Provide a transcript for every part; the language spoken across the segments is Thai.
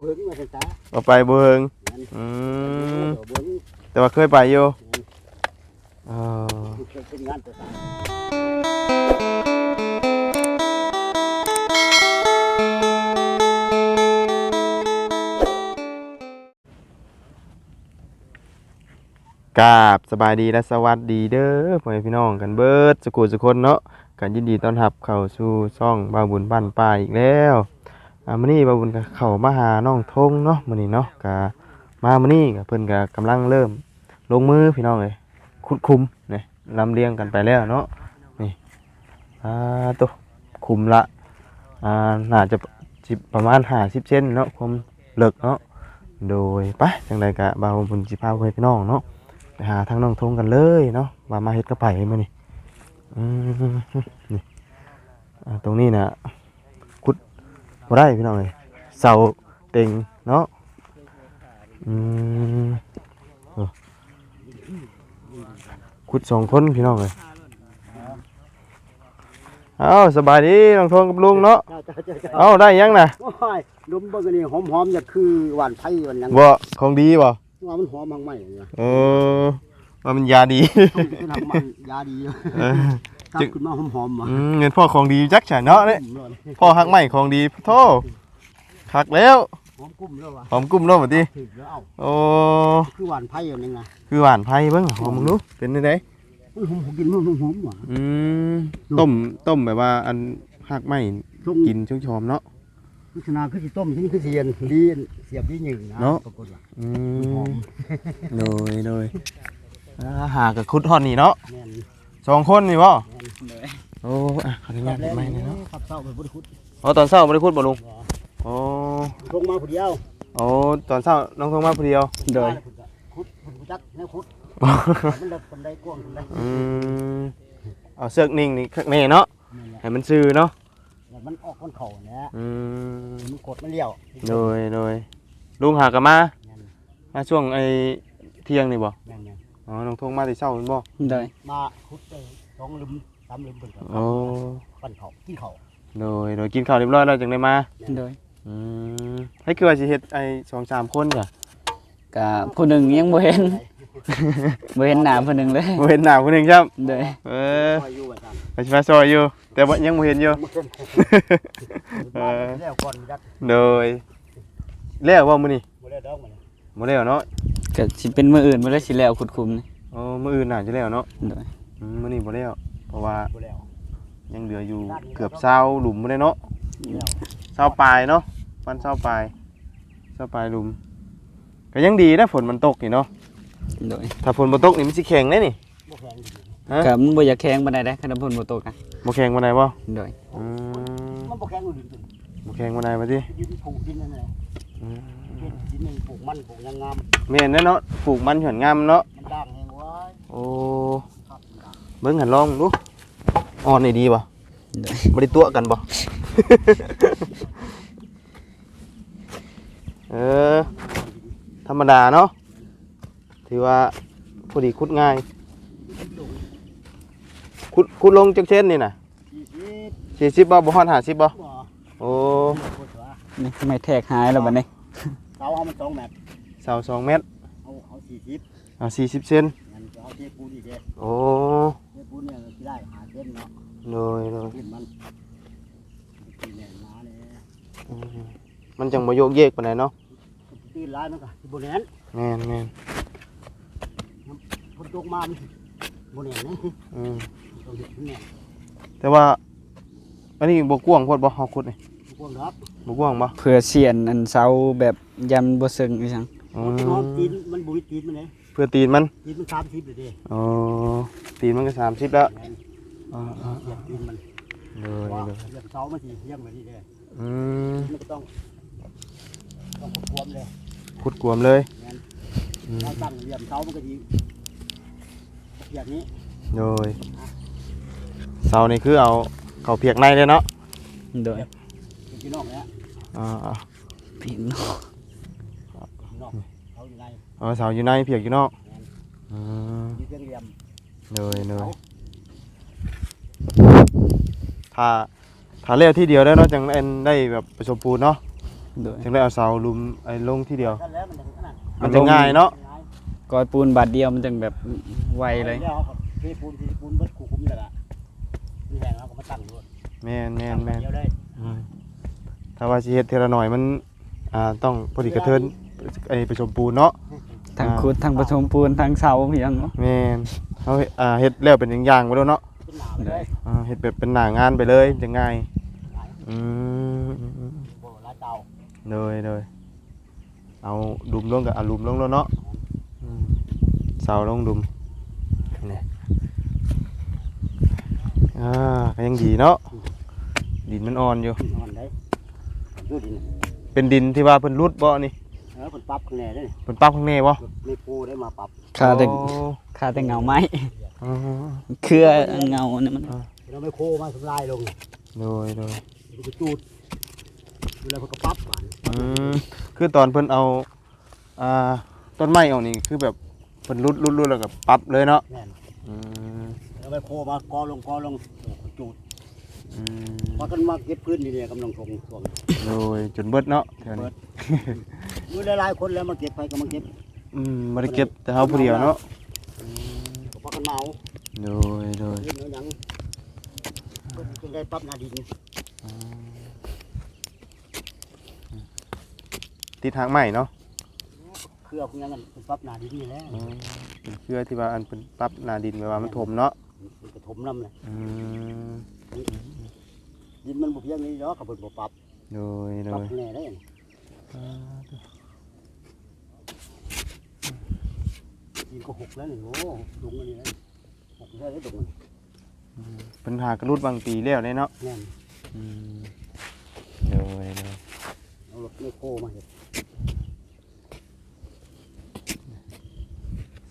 เบิ่งมาตาบ่ไปบ่เฮิงอืมเบิ่งแต่ว่าเคยไปอยู่เออเป็นงานตากาบสบายดีและสวัสดีเด้อพ่อแม่พี่น้องกันเบิดสุขุสุคนเนาะกันยินดีต้อนรับเข้าสู่ช่องบาบุญบ้านป่าอีกแล้ว อ่ามื้อนี้บาวบุญก็เข้ามาหาน้องทงเนาะมื้อนี้เนาะก็มามื้อนี้ก็เพิ่นก็กำลังเริ่ม ลงมือพี่น้องเอ้ยขุดคุมนี่ลำเลียงกันไปแล้วเนาะนี่อ่าตัวคุมละอ่าน่าจะสิประมาณ50เซนเนาะความเลิกเนาะโดยไปจังไดก็บ่าวบุญสิพาพ่อแม่พี่น้องเนาะไปหาทางน้องทงกันเลยเนาะว่ามาเฮ็ดกระไผ่มานี่อืมนี่ตรงนี้นะ บ่ได้พี่น้องเลยเสาเต็งเนาะอืมเออขุดสองคนพี่น้องเลยเอ้าสบายดีน้องทงกับลุงเนาะเจ้าเจ้าเจ้าเจ้าเอ้าได้ยังนะโอ้ยดมเบิ่งอันนี่หอมๆอย่าคือหวานไผ่หวานหยังบ่ของดีบ่ว่ามันหอมมากไหมเนี่ยเออว่ามันยาดีต้องทำมันยาดีเออ ตักขึ้นมาหอมๆมาอืมเงินพ่อของดีจักฉันเนาะเนี่ยหอมเลยพ่อหักใหม่ของดีโทหักแล้วหอมกุ้มแล้ววะหอมกุ้มเนาะบัดนี้ถึกแล้วเอ้าโอ้คือหวานไผ่อย่างนี้ไงคือหวานไผ่เบิ่งหอมมึงดูเป็นจังไดมันหอมกินมันหอมหวานอืมต้มต้มแบบว่าอันหักใหม่ช่วงกินช่วงชอมเนาะพิจารณาคือสิต้มที่นี่คือเสียนดีเสียบดีหนึ่งนะเนาะปรากฏว่าอืหอมมโดยโดยอ่าหากับคุดฮอดนี่เนาะแม่น สองคนนี่บ่แม่นโอ้อะขออนุญาตเปิดไม้หน่อยเนาะขับเศร้าไปพุทธคุณอ๋อตอนเช้าบ่ได้คุดบ่ลุงโอ้ลงมาผู้เดียวโอ้ตอนเช้าน้องทงมาผู้เดียวโดยคุดคุดจักแนวคุดมันเลิกคนใดกว้างคนใดอืมเอาเสือกนิ่งนี่ข้างในเนาะนั่นแหละให้มันซื่อเนาะแล้วมันออกคนเข่าเนี่ยอืมมันกดมันเลี้ยวโดยโดยลุงหากลับมาแม่นมาช่วงไอ้เที่ยงนี่บ่แม่นแม่น อ๋อน้องทงมาแต่เช้าแม่นบ่ โดยมาคุดไปสองลืมสามลืมเพิ่นก็โอ้ปั้นเข่ากินเข่าโดยโดยกินข้าวเรียบร้อยแล้วจึงได้มา โดยอืมให้คือว่าสิเฮ็ดไอ้สองสามคนจ้ะกะผู้หนึ่งยังบ่เห็นบ่เห็นหน้าผู้หนึ่งเลยบ่เห็นหน้าผู้หนึงครับโดยเออคอยอยู่ว่าซั่นไปสิมาซอยอยู่ แต่บ่ยังบ่เห็นอยู่มันเพิ่นเออ แล้วก่อนจักโดยแล้วบ่มื้อนี้บ่แล้วดอกมันบ่แล้วเนาะ ก็สิเป็นมื้ออื่นบ่ได้สิแล้วขุดคุมนี่อ๋อมื้ออื่นน่าจะแล้วเนาะโดยอืมมื้อนี้บ่แล้วเพราะว่าบ่แล้วยังเหลืออยู่เกือบ20หลุมบ่ได้เนาะแล้วเศร้าปลายเนาะวันเศร้าปลายเศร้าปลายลุมก็ยังดีนะฝนมันตกนี่เนาะโดยถ้าฝนบ่ตกนี่มันสิแข็งได้นี่บ่แข็งดีฮะก็มันบ่อยากแข็งปานใดเด้คันฝนบ่ตกอะบ่แข็งบ่ได้บ่โดยอืมมันบ่แข็งอยู่ดินบ่แข็งบ่ได้บ่ติดินปลูกดินนั่นแหละ อืมดินนึงปลูกมันปลูกยังงามแม่นแน่เนาะปลูกมันหย่อนงามเนาะมันด่างแห้งไว้โอ้ครับมันด่างเบิ่งหันลองดูอ่อนนี่ดีบ่โดยบ่ได้ตัวกันบ่ เออ ธรรมดาเนาะถือว่าพอดีขุดง่ายขุดขุดลงจักเช่นนี่น่ะยี่สิบ40บ่บ่ฮอด50บ่บ่โอ้พูดว่านี่ไม่แทกหายแล้วบัดนี้ เสาเอามันสองเมตรเสาสองเมตร เอาเอาสี่สิบเอาสี่สิบเซนงั้นจะเอาเทปูนอีกเด้โอ้เทปูนเนี่ยที่ได้หาเส้นเนาะโดยโดยขึ้นมันตีแน่นหนาเลยอืมมันจังบ่โยกเยกปานใดเนาะตีนร้ายมันก็สิบนแน่นแม่นแม่นฝนตกมามันสิบนแน่นนะอืมต้องเห็นแน่นแต่ว่า อันนี้บ่กว้างโพดบ่เฮาขุดนี่พวกรับบ่กว้างบ่เพื่อเสียนอันเสาแบบ ยันบ่ซึ้งอีหยังอืมันนอนตีมนมันบุยตีนมันเลยเพื่อตีนมันตีนมันสามสิบเลยเด้อ๋อตีนมันก็30แล้วแม่นอ่าเหยียบตีนมันๆโดยว่าโดยเหยียบเสามันสิเหยียบแบบนี้เด้อืมมันก็ต้องต้องควบคุมเลยขุดกวมเลยแม่นอืมเราตั้งเหลี่ยมเสามันก็ดีอย่างนี้โดยเสานี่คือเอาเข้าเพียกในเลยเนาะโดยเป็นพี่น้องเนี่ยอ่าพี่น้องพี่ น้องเขาอยู่ในๆเอาเสาอยู่ในเพียกอยู่นอกอืมมีเพียงเหลี่ยมเลยเลยถ้าถ้าเลี้ยวที่เดียวได้วเนาะจังได้ได้แบบประสบปูนเนาะโดยจึงได้เอาเสาลุมไอ้ลงที่เดียวนั่นแหละมันถึงขนาดมันจะง่ายเนาะง่ายกอยปูนบาทเดียวมันจังแบบไวเลย แล้วเขาก็เทปูนเทปูนเบิดขู่คุมนี่แหละมีแรงเขาก็มาตั้งด้วยแม่นแม่นแม่นเดียวเลย อืมถ้าว่าสิเฮ็ดเทอละหน่อยมันอ่าต้องพอดีกระเทิน ไอ้ไปชมปูนเนาะทั้งอ่าขุดทั้งผสมปูนทั้งเสาเพียงเนาะแม่นเฮาเฮ็ดอ่าเฮ็ดแล้วเป็นอย่างๆไปแล้วเนาะเป็นหนาวเลยอ่าเฮ็ดแบบเป็นหน้างานไปเลยจะง่ายอืมอืมอืมโอ้ลายเตาเลยเลยเอาดุมลงกับเอาลุมลงแล้วเนาะอืมเสาลงดุมนี่อ่าก็ยังดีเนาะดินมันอ่อนอยู่นอนได้ดูดินเป็นดินที่ว่าเพิ่นรุดบ่นี่ เออเป็นปรับข้างในได้เพิ่นปรับข้างในบ่ไม่ปูได้มาปรับค่าแต่โอ้ค่าแต่เงาไม้อ๋อเครือเงาเนี่ยมันเราไม่โคมาทำลายลงโดยโดยมันก็จูดเวลาเพิ่นก็ปรับหวานอืมคือตอนเพิ่นเอาอ่าต้นไม้ออกนี่คือแบบเพิ่นรุดรุดรุดแล้วก็ปรับเลยเนาะแน่นอืมเราไม่โคมากอลงกอลงโอ้ก็จูดอืมพอกันมาเก็บพื้นนี่เนี่ยกำลังทงทวง โดยจนเบิดเนาะแถวเบินี้ ดมีหลายๆคนแล้วมาเก็บไปก็มาเก็บอืมบ่ได้เก็บแต่เฮาผู้เดียวเนาะก็พอกันเมาโดยโดยเรื่องนั้นหยังเพิ่นจึงได้ปรับหนาดินติดทางใหม่เนาะเครือพวกนั้นมันเป็นปรับหนาดินนี่แหละอืมเป็นเครือที่ว่าอันเป็นปรับหน้าดินไว้ว่ามันถมเนาะมันกระถมน้ำเลยอืมดินมันบุเพียงนี้เนาะกับเพิ่นบ่ปรับโดยโดปรับยแน่ได้ ดินก็หกแล้วนี่โอ้ดุงอันนี้แล้วหกแล้วได้ดุงมันปัญหากระรุดบางปีแล้วเลยเนาะแน่นอืมโดยโดยเอารถไม่โคมาเห็ด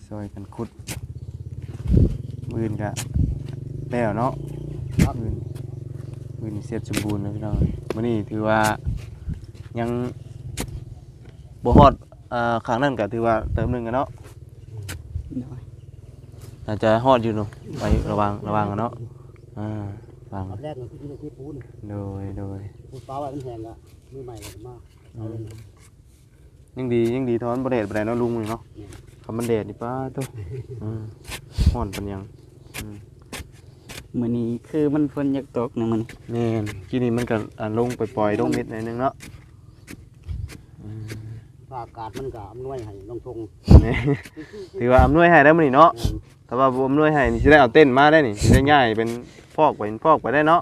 ซอยกันขุดมือนกะแล้วเนาะครับมือนมือนเสร็จสมบูรณ์แล้วพี่น้องมื้อนี้ถือว่ายังบ่ฮอดอ่าข้างนั้นก็ถือว่าเติมหนึงกันเนาะ โดยอาจจะฮอดอยู่เนาะไประวังระวังกันเนาะอ่าฟังรอบแรกมันคือที่ที่ปูนโดยโดยปูนปลาไว้มันแห้งละมือใหม่เลยมาเอาเลยนะยังดียังดีทอนบ่แดดบ่ได้เนาะลุงนี่เนาะคำมันแดดนี่ป้าตัวอืมฮ้อนปานหยังอืมมื้อนี้คือมันฝนอยากตกนะมันแม่นกินนี่มันก็อ่าลงไปปล่อยลงเม็ดหน่อยนึงเนาะ อืมอากาศมันก็อำนวยให้น้องทงแม่ถือว่าอำนวยให้ได้มื้อนี้เนาะถ้าว่าบ่อำนวยให้นี่สิได้เอาเต้นมาได้นี่สิได้ย้ายเป็นฟอกไปเป็นฟอกไปได้เนาะ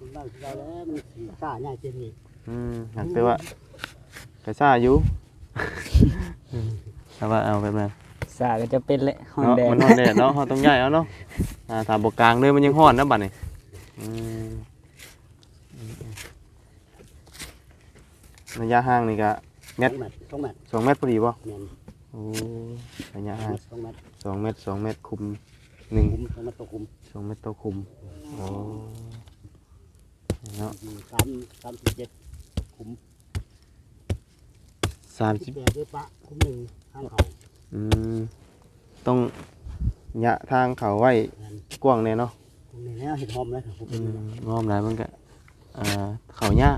มันได้ที่ได้แล้วมันสีซ่าง่ายเจนนี่อืมหักแต่ว่าก็ซ่าอยู่อืมแต่ว่าเอาแบบนั้นสาก็จะเป็นแหละฮ้อนเนาะแดดมันฮ้อนแดดเนาะเฮาต้องย้ายเอาเนาะอ่าถ้าบ่กลางเลยมันยังฮ้อนนะบัดนี้อืมระยะห่างนี่ก็ เม็ด สองเม็ดสองเม็ดสองเมตรพอดีป่ะแม่นโอ้ระยะสองห่างเม็ดสองเม็ดสองเมตรสองเมตรคุมหนึ่งคุมสองเม็ดตัวคุมสองเมตรต่อคุมโอ้เนาะอยู่สามสามสิบเจ็ดคุมสามสิสิบบแปดด้วยปะคุมหนึ่งข้างเขาอืมต้องยะทางเขาไว้แม่นกว้างเนี่ยเนาะคุมหนึ่งแล้วเห็ดหอมแล้วคุมหอืนึ่งมงอมหลายมันก็อ่าเขายา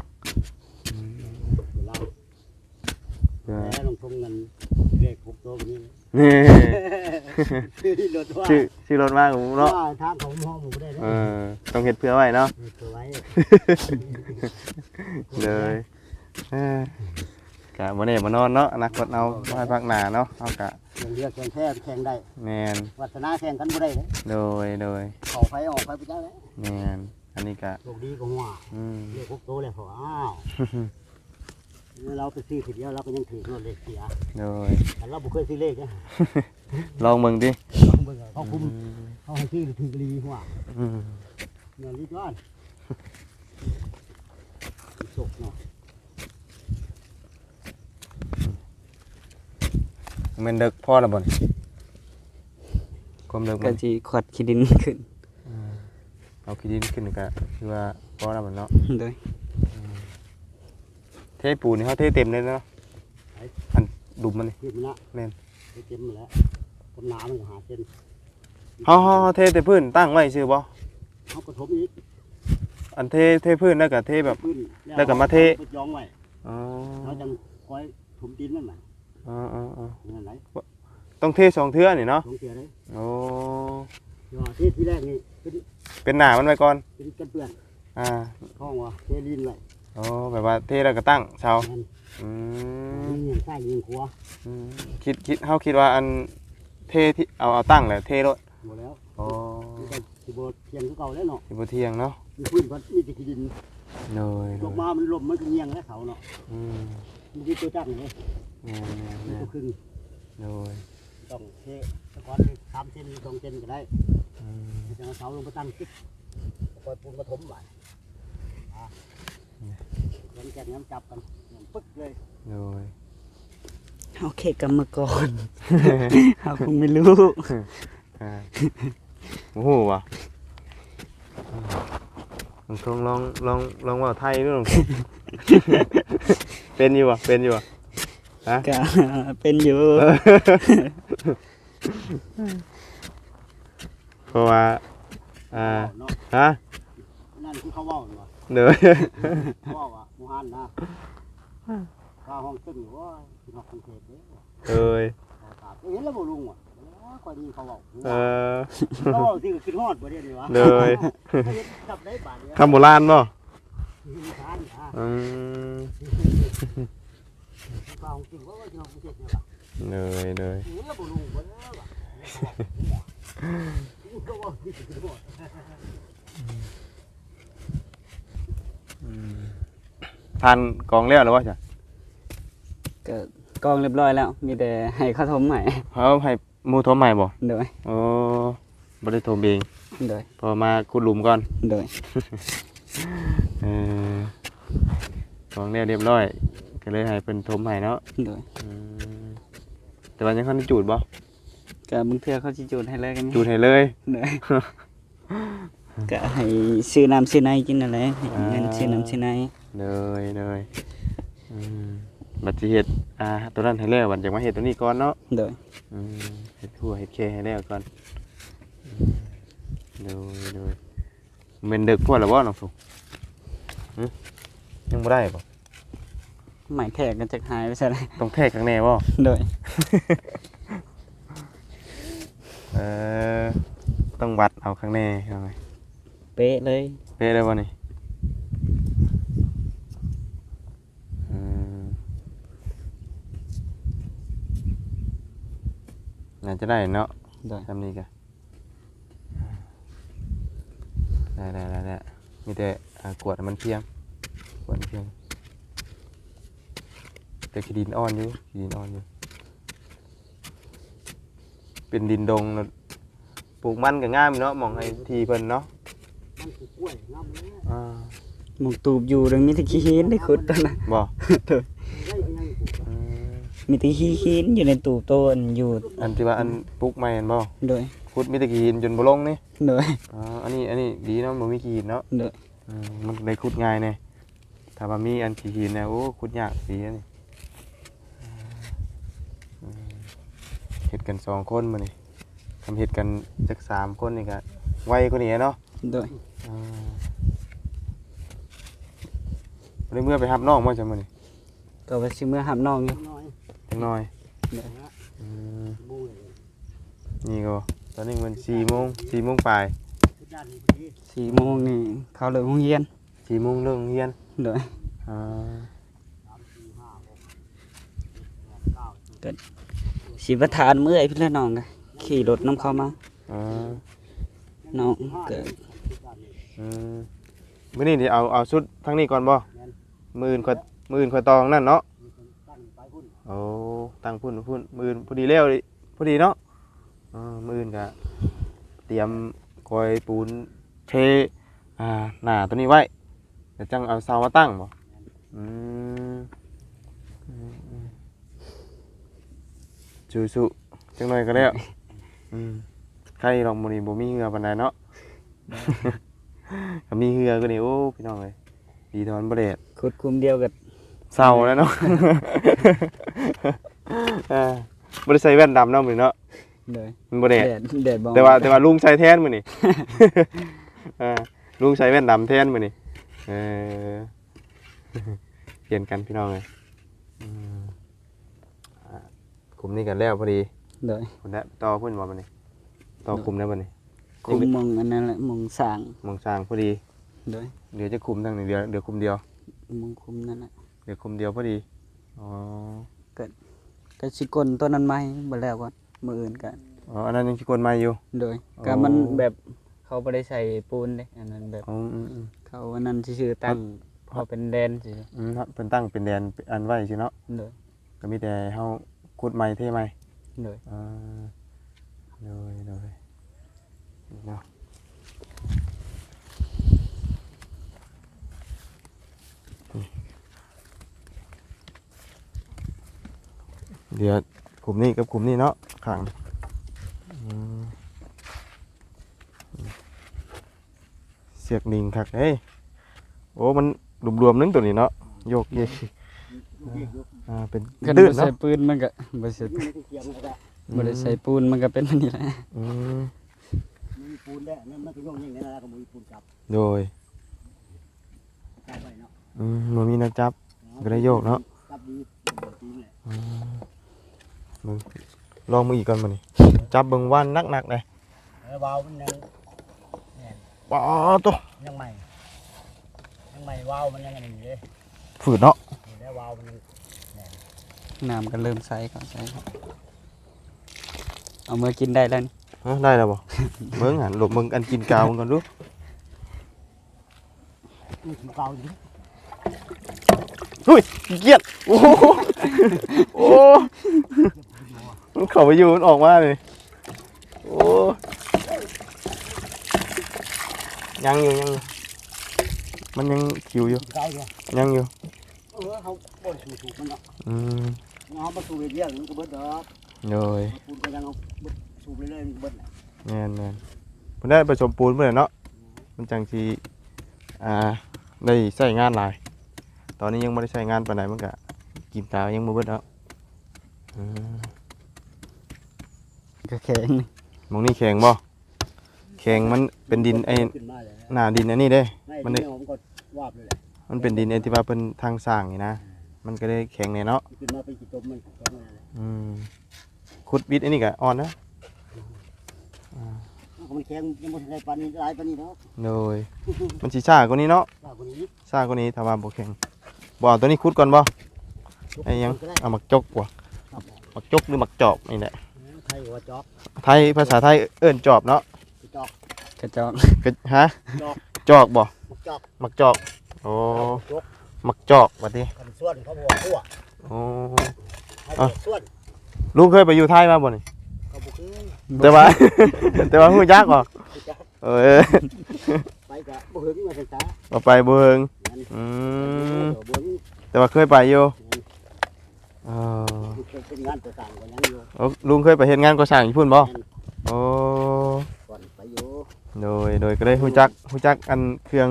พื่อแล้วลงทงเงินเลขหกตัวแบบนี้นี่ชื่อที่รถว่าชื่อชื่อรถมากผมเนาะว่าทางของหอมผมไม่ได้เอเลยอต้องเห็ดเพื่อไว้เนาะตัวไว้เลยเอ้อกะบ่ได้บ่นอนเนาะอนาคตเอาไว้พักหน้าเนาะเอากะแข่งเรือแข่งแท้แข่งได้แมนวัฒนาแข่งกันไม่ได้เลยโดยโดยเขาไฟออกไฟไปได้แล้วแมนอันนี้กะโชคดีกว่าหัวอืมเลขหกตัวเลยพออ้าว เราไปซื้อทีเดียวเราก็ยังถือรถเลขเสียโดยแต่เราบุเคยซื้อเลขนะลองเบิ่งดิลองเบิ่งเอาเขาคุมเขาให้ซื้อถือกรีหัวอืมเงินรีบร้อนสุกเนาะแม่นเด็กพ่อละบ่นความเด็กก็มันสิขวดขี้ดินขึ้น เอาขี้ดินขึ้นก็คือว่าพ่อละบ่นเนาะโดย เทปูนนี่เขาเทเต็มเลยเนาะอันดุมมันนี่ขึ้นมาละแม่นไปเต็มมาแล้วต้นหนามันก็หาเส้นเฮาเฮาเฮาเทแต่พื้นตั้งไว้ซื่อบ่เขากระทบอีกอันเทเทพื้นแล้วก็เทแบบขึ้นแล้วก็มาเท ไปย้องไว้อ๋อเขาจังคอยถมดินนั่นน่ะอ๋ออ๋ออ๋อนั่นไหนต้องเทสองเทื่อนี่เนาะลงเสียเลยโอ้ยอที่ที่แรกนี่เป็นเป็นหน้ามันไว้ก่อนเป็นกันเปื้อนอ่าห้องว่าเทลินไว้ โอ้แบบว่าเทแล้วก็ตั้งเสานั่นอืมนี่ยังใต้ยังครัวอืมคิดคิดเฮาคิดว่าอันเทที่เอาเอาตั้งแล้วเทรถหมดแล้วอ๋อมันก็สิบ่เทียงคือเก่าแล้วเนาะสิบ่เที่ยงเนาะมีพื้นพัดมีแตะกี้ดินโดยลงมามันลมมันก็เงียงแล้วเขาเนาะอืมมันมีตัวจักรนี่แม่นมีแม่นตัวครึ่งโดยต้องเทตะกอนสามเซนสองเซนก็ได้อืมจะเอาเสาลงไปตั้งติ๊กตะกอนปูนมาถมไว้อะเห็นแก่น้ำจับกันอย่างปึ๊กเลยโดยโอเคกรรมกรเขาคงไม่รู้ อ่าโอ้โหว่ะลองทงลองลองลองว่าไทยด้วยลองทง เป็นอยู่ว่ะเป็นอยู่ว่ะ ก็เป็นอยู่ เพราะว่าอ่าเนาะฮะ นั่นคือเขาเว่าเนาะ เด้อเขาเว่าว่าหมูฮันนะข้าห้องตึ้งอยู่ว่าที่นอกกรุงเทพเด้อเอ้ยเขาตามเห็นแล้วบ่ลุงว่ะคอยยินเขาเว่าเออเขาเว่าที่ก็คิดฮอดบ่เดี๋ยวนี้วะเลยเขาเห็นจับได้บาดเดียวคำโบราณบ่มีทานอะอืมข้าห้องตึ้งว่าที่นอกกรุงเทพเนี่ยว่ะเลยเลยเห็นแล้วบ่ลุงบ่เด้อว่ะเขาเว่า ที่ก็คิดฮอดทานกองแล้วหรือว่าจ้ะก็กองเรียบร้อยแล้ว มีแต่ให้เขาทมใหม่เขาให้หมูโทรใหม่บ่โดยโอ้บ่ได้โทรเองโดยพอมาขุดหลุมก่อนโดยเออกองแล้วเรียบร้อย ก็เลยให้เพิ่นโทรใหม่เนาะโดยอืมแต่ว่ายังคันได้จูดบ่ก็บางเทื่อเขาสิจูดให้เลยกันจูดให้เลยโดย ก็ให้ซื้อน้ำซื้อในกินนั่นแหละให้เงินซื้อน้ำซื้อในเลยเลยอืมบัดสิเฮ็ดอ่าตัวนั้นให้แล้วบัดจะมาเฮ็ดตัวนี้ก่อนเนาะโดยอืมเฮ็ดหัวเฮ็ดแค่ให้แล้วก่อนอืมดูดูเมนดึกพวดหรือบ่น้องสุหึยังบ่ได้บ่หมายแทกกันจากหายไปซะแล้วต้องแทกข้างในบ่ โดยเออ ต้องวัดเอาข้างในเอาไง เป๊ะเลย เป๊ะได้บ่นี่อืมน่าจะได้เนาะโดยทำนี้กันได้ได้ได้ได้มีแต่อ่ากวดให้มันเพียงกวดมันเพียง แต่ขี้ดินอ่อนอยู่ขี้ดินอ่อนอยู่ เป็นดินดงแล้วปลูกมันก็ง่ายเนาะหมองให้ทีเพิ่นเนาะมัน คือกล้วยงามเลย อ่าหมองตูบอยู่ตรงมีแตะขี้หินได้ขุดตอนนั้นบ่ได้ยังไงอืมมีแตะขี้หินอยู่ในตูบโตนอยู่อันที่ว่าอันปลูกใหม่อันบ่โดยขุดมีแต่ขี้หินจนบ่ลงนี่โดยอ๋ออันนี้อันนี้ดีเนาะบ่มีขี้หินเนาะโดยอืมมันได้ขุดง่ายแน่ถ้าว่ามีอันขี้หินเนี่ยโอ้ขุดยากดีอันนี่อืมเฮ็ดกันสองคนมื้อนี้ทำเฮ็ดกันจักสามคนนี่ก็ไวกว่านี้เนาะ โดยอ่า วันนี้เมื่อไปรับน้องมาจังมื้อนี้ก็ว่าสิเมื่อหับน้องอยู่น้อยจังน้อยอืมบูเลยนี่ก็ตอนนี้มัน4โมง4โมงปลายทุกด้านนี่พอดีสี่โมงนี่เข้าเลิกโรงเรียน4โมงเลิกโรงเรียนโดยอ่าสามสี่ห้าหกเก้าสิบสิประทานเมื่อยพี่ละน้องก็ขี่รถน้ำเข้ามาอ่าน้องก็ทุกด้านนี่ อืมมื้อนี้สิเอาเอาชุดทั้งนี้ก่อนบ่มื้ออื่นค่อยมื้ออื่นค่อยตองนั่นเนาะมีคนตั้งไปพุ่นโอ้ตั้งพุ่นพุ่นมื้ออื่นพอดีแล้วดิพอดีเนาะอ่ามื้ออื่นก็เตรียมกอยปูนเทอ่าหน้าตัวนี้ไว้เดี๋ยวจังเอาเสามาตั้งบ่อืมอืมอืมสู้ๆจังหน่อยก็แล้วอืมใครลองมื้อนี้บ่มีเหงื่อปานใดเนาะ ถ้ามีเหงื่อก็นี่โอ้พี่น้องเอ้ยดีทอนบ่ได้ขุดคุมเดียวกับเศร้าแล้วเนาะ อ่าบ่ได้ใส่แว่นดำเนาะมื้อนี้เนาะเลยมันบ่ได้แดดแดดบ่แต่ว่าแต่ว่าลุงใส่แทนมื้อนี้ อ่าลุงใส่แว่นดำแทนมื้อนี้เออปลี่ยนกันพี่น้องเลยอืมอ่ากลุ่มนี้กันแล้วพอดีโดยคนละต่อเพิ่นว่ามันนี่ต่อกลุ่มแล้วมันนี่ คุมมองอันนั้นแหละมองสร้างมองสร้างพอดีโดยเดี๋ยวจะคุมทั้งนี้เดียวเดี๋ยวคุมเดียวมองคุมนั่นแหละเดี๋ยวคุมเดียวพอดีอ๋อก็สิกลตัวนั้นมาให้บ่แล้วก่อนมื้ออื่นกันอ๋ออันนั้นยังสิกวนใหม่อยู่โดยอ๋อก็มันแบบเขาบ่ได้ใส่ปูนเด้อันนั้นแบบอ๋ออืมอืมเขาอันนั้นซื่อๆตั้งพอเป็นแดนซื่ออืมครับเพิ่นตั้งเป็นแดนอันไว้สิเนาะโดยก็มีแต่เฮาขุดใหม่เท่ใหม่โดยอ่าเลยเลย เนาะเดี๋ยวกลุ่มนี้กับกลุ่มนี้เนาะขังอืมเสียกนิงคักเฮ้ยโอ้มันรวมๆนึงตัวนี้เนาะโยกเยกลูกเรียกอยู่อ่าเป็นคันตื้นบ่ใส่เนาะปืนมันก็บ่สินี่มันเสียงอะไรบ่ได้ใส่ปูนมันก็เป็นอันนี้แหละอืมมี ปูนได้นั่นมันก็ย่องยิงในนั้นก็มีปูนจับโดยจับไปเนาะอืมมันมีนักจับ ก็ได้โยกเนาะจับดีดีเลอืมมึงลองมืออีกก่อนมานี่จับเบิ่งว่านนักๆเลยแล้ววาวมันยังป้าตัวยังใหม่ยังใหม่วาวมันยังอันนี้เลยฝืดเนาะนี่แล้ววาวมันยังน้ำก็เริ่มใสเข้าใสเข้าเอามากินได้แล้วนี่ ฮะได้แล้วบ่ เบิ่งหันหลบมึงอันกินกาวมึงก่อนดูนี่คือเก่าอยู่เฮ้ยขี้เกียจโอ้โหโอ้มันเข้าไปอยู่มันออกมาเลยโอ้ยังอยู่ยังอยู่มันยังคิวอยู่ เก่าอยู่ยังอยู่ เออเขาบนสูถูกมันเนาะอืมเขาประตูเรียกมันก็เบิดดอกโดยปูนก็ยังเอา สูบเรื่อยๆมันก็เบิดแหละแม่นแม่นเพิ่นได้ผสมปูนเพิ่นน่ะเนาะมันจังสิอ่าได้ใช้งานหลาย ตอนนี้ยังบ่ได้ใช้งานปานใดมันก็กินตายังบ่เบิดแล้วอืมก็แข็งนี่หมองนี้แข็งบ่แข็งมันเป็นดินไอ้ขึ้นมาเลยหน้าดินอันนี้เด้ ไม่มันได้ได้ผมก็วาบเลยแหละมันเป็นดินไอ้ที่ว่าเพิ่นทางสร้างนี่นะ มันก็ได้แข็งแน่เนาะขึ้นมาเป็นกี่ต้มมันก็ไม่ได้เลยอืมขุดบิดอันนี้ก็อ่อนนะ มันแข็งยังบ่ทันได้ปานนี้หลายปานนี้เนาะโดยมันสิช้ากว่านี้เนาะว่าคนนี้ช้ากว่านี้ถ้าว่าบ่แข็งบ่เอาตัวนี้ขุดก่อนบ่ไอ้หยังเอามักจกบ่มักจกหรือมักจอบนี่แหละไทยว่าจอกไทยภาษาไทยเอิ้นจอบเนาะจอกกระจอกก็ฮะจอกจอกบ่มักจอกมักจอกโอ้จกมักจอกบัดนี้กันส่วนเขาบอกคั่วโอ้ เขาบอกส่วนลุงเคยไปอยู่ไทยมาบ่นี่เขาบอกคือ แต่ว่า แต่ว่าฮู้จักบ่เออไปกะบ่ถึงมาศึกษาบ่ไปบ่เฮิงอืมบ่ถึงแต่ว่าเคยไปอยู่เออเป็นงานต่างๆกว่ายังอยู่โอ้ลุงเคยไปเฮ็ดงานก่อสร้างอยู่พุ่นบ่โอ้ก่อนไปอยู่โดยโดยก็ได้ฮู้จักฮู้จักอันเครื่อง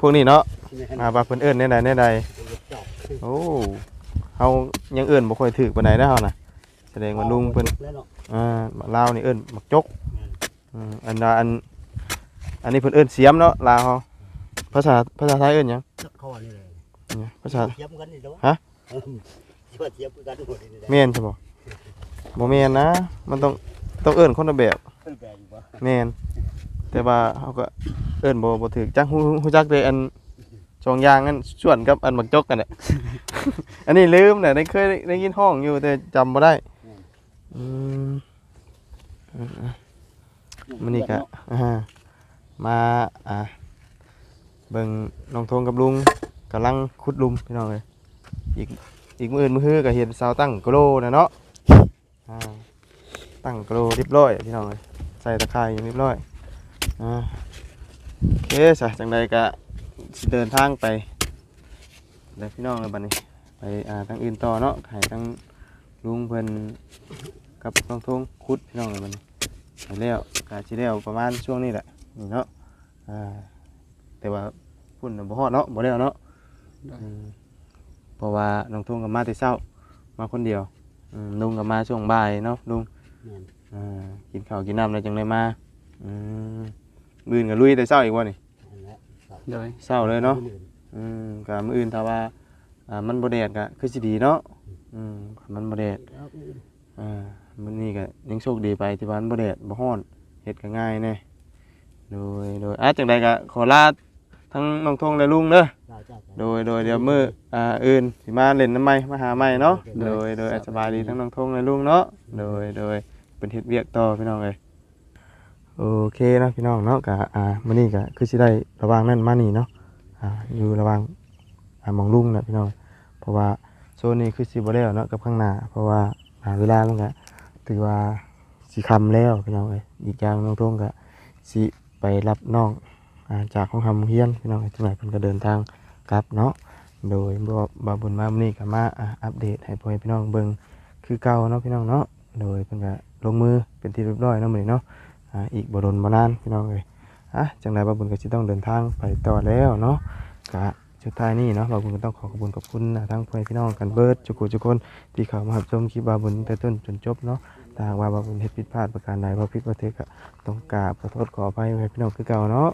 พวกนี้เนาะนี่อ่าว่าเพิ่นเอิ้นแนวใดแนวใดจอกโอ้เฮายังเอิ้นบ่ค่อยถูกปานใดนะเฮาน่ะแสดงว่าลุงเพิ่น แล้วเนาะอ่าลาวนี่เอิ้นมักจกอืมอันน่ะอัน อันนี้เพิ่นเอิ้นเสียมเนาะลาวเฮาภาษาภาษาไทยเอิ้นหยังเขาว่านี่เลยเนี่ยภาษา เทียมกันนี่เด้อฮะที่ว่าเทียมกันทุกคนนี่แหละแม่นใช่บ่บ่แม่นนะ มันต้องต้องเอิ้นคนละแบบ เพิ่นแปลอยู่บ่แม่นแต่ว่าเฮาก็เอิ้นบ่บ่ถูกจักฮู้ฮู้จักแต่อันสองอย่างนั้นส่วนกับอันมักจกกันน่ะอันนี้ลืมน่ะได้เคยได้ยินห้องอยู่แต่จำบ่ได้ อืมมันนี่ก็อ่ามาอ่าเบิ่งน้องทงกับลุงกำลังขุดหลุมพี่น้องเอ้ยอีกอีกมืออื่นมือฮือก็เห็นสาวตั้งกะโลนะเนาะอ่าตั้งกะโลเรียบร้อยพี่น้องเอ้ยใส่ตะไคร้เรียบร้อยอ่าโอเคซะจังใดก็สิเดินทางไปแล้วพี่น้องเลยบัดนี้ไปอ่าทางอื่นต่อเนาะให้ทาง ลุงเพิ่นกับน้องทงคุดพี่น้องเลยมันไปแล้วกาสิแล้วประมาณช่วงนี้แหละนี่เนาะอ่าแต่ว่าพุ่นน่ะบ่ฮอดเนาะบ่แล้วเนาะอืมเพราะว่าน้องทงกับมาแต่เช้ามาคนเดียวอืมลุงกับมาช่วงบ่ายเนาะลุงแม่น อ่ากินข้าวกินน้ำแล้วจังได้มาอืมมื้ออื่นก็ลุยแต่เช้าอีกว่านี่นั่นแหละโดยเช้าเลยเนาะคอื่อืมก็มื้ออื่นถ้าว่าอ่ามันบ่แดดก็คือสิดีเนาะ อืมมันบ่แดดแล้วอื่นอ่ามันนี่ก็ยังโชคดีไปที่ว่ามันบ่แดดบ่ร้อนเฮ็ดก็ง่ายแน่โดยโดยอะจังใดก็ขอลาทั้งน้องทงและลุงเด้อจ้าจ้าจ้าโดยโดยเดี๋ยวมื้ออ่าอื่นสิมาเล่นน้ำใหม่มาหาใหม่เนาะโดยโดยอะสบายดีทั้งน้องทงและลุงเนาะโดยโดยเป็นเฮ็ดเวียกต่อพี่น้องเอ้ยโอเคเนาะพี่น้องเนาะก็อ่ามื้อนี้ก็คือสิได้ระหว่างนั้นมานี่เนาะอ่าอยู่ระหว่างอ่าหมองลุงน่ะพี่น้องเพราะว่าโซนนี้คือสิบ่แล้วเนาะกับข้างหน้า เพราะว่าอ่าเวลามันก็ถือว่าสิค่ำแล้วพี่น้องเอ้ยอีกอย่างน้องทงก็สิไปรับน้องอาจากของทำเฮียนพี่น้องเอ้ยจังไดเพิ่นก็เดินทางกลับเนาะโดยบ่บาบุญมามื้อนี้ก็มาอัปเดตให้พ่อแม่พี่น้องเบิ่งคือเก่าเนาะพี่น้องเนาะโดยเพิ่นก็ลงมือเป็นที่เรียบร้อยเนาะมื้อนี้เนาะอ่าอีกบ่โดนบ่นานพี่น้องเอ้ยอะจังไดบาบุญก็สิต้องเดินทางไปต่อแล้วเนาะก็ สุดท้ายนี้เนาะบาบุญก็ต้องขอขอบคุณขอบคุณนะทั้งเพื่อแม่พี่น้องกันเบิร์ดจุกุจุกคนที่เข้ามารับชมคลิปบาบุญแต่ต้นจนจบเนาะถ้าหากว่าบาบุญเฮ็ดผิดพลาดประการใดบ่ผิดบ่ถูกก็ต้องกราบขอโทษขออภัยไว้พี่น้องคือเก่าเนาะ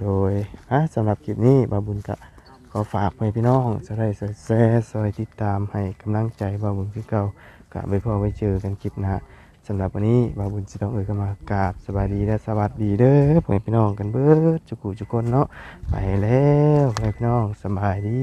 โดยอะสำหรับคลิปนี้บาบุญก็ขอฝากไว้พี่น้องจะได้ซอยแซ่ซอยติดตามให้กำลังใจบาบุญคือเก่าก็ไว้พอไว้เจอกันคลิปหน้า สำหรับวันนี้บาบุญจะต้องเอ่ยก็มากราบสบายดีและสวัสดีเด้อพ่อแม่พี่น้องกันเบิดจุกุจุกคนเนาะไปแล้วไปพี่น้องสบายดี